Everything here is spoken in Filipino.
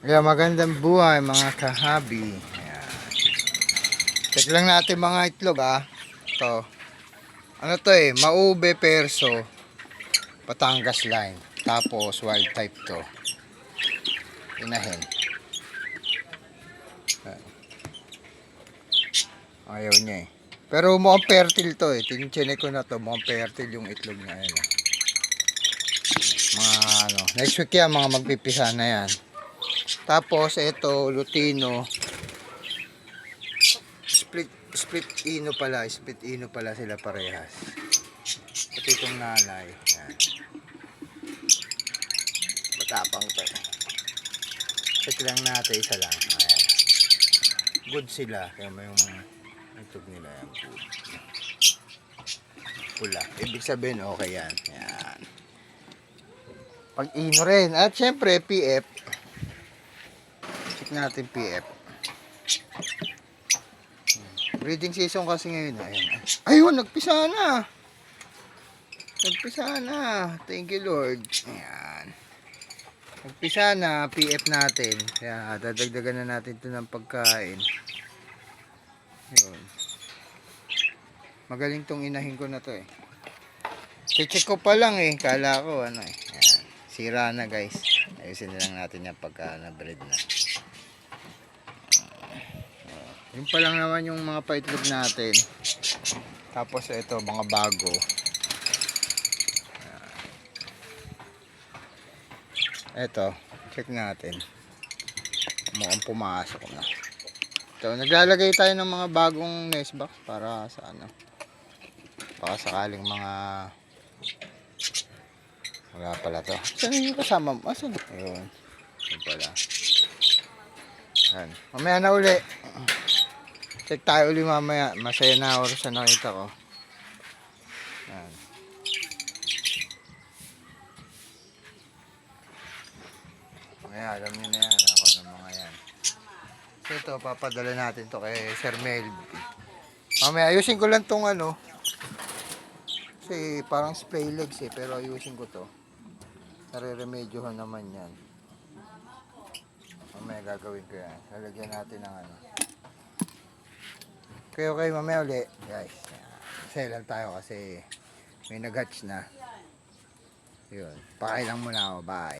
Kaya magandang buhay mga kahabi. Ayan. Check lang natin mga itlog ah. Ito. Ano to eh? Maube perso. Patangas line. Tapos wild type to. Inahin. Ayaw niya eh. Pero mukhang fertile to eh. Tincheck ko na to. Mukhang fertile yung itlog niya. Ayan, ah. Mga ano. Next week yan mga magpipisa na yan. Tapos ito, Lutino. Split split ino pala, split ino pala sila parehas. Ito itong nanay. Yan. Matapang to. Check lang natin isa lang. Ayan. Good sila. Kaya may yung itog nila yan. Good. Pula. Ibig sabihin, okay yan. Yan. Pag ino rin. At syempre, PF. Check natin PF. Breeding season kasi ngayon. Ayan. Ayun, nagpisa na. Nagpisa na. Thank you, Lord. Ayan. Nagpisa na, PF natin. Kaya dadagdagan na natin ito ng pagkain. Ayun. Magaling tong inahin ko na to eh. Check ko pa lang eh. Kala ko ano eh. Ayan. Sira na guys. Ayusin na lang natin yung pagka na-breed na. Yung pa lang naman yung mga paitlog natin. Tapos ito, mga bago. Ito, check natin. Mukhang pumasok na. Ito, naglalagay tayo ng mga bagong nest box para sa ano. Baka sakaling mga wala pala to. Saan yung kasama mo? Asan? Ayun. Yun pala. Yan. Mamaya na uli. Check tayo uli mamaya. Masaya na oras sa nakita ko. Yan. Kaya alam niyo na yan. Ako ng mga yan. So ito, papadala natin to kay Sir Melby. Mamaya, ayusin ko lang tong ano. Kasi parang spray legs eh. Pero ayusin ko to. Nare-remedyohan naman yan. Mamaya gagawin ko yan. Lalagyan natin ng ano. Okay, okay. Mamaya uli. Guys. Kasi lang tayo kasi may nag-hatch na. Yun. Pakailang muna ako. Bye.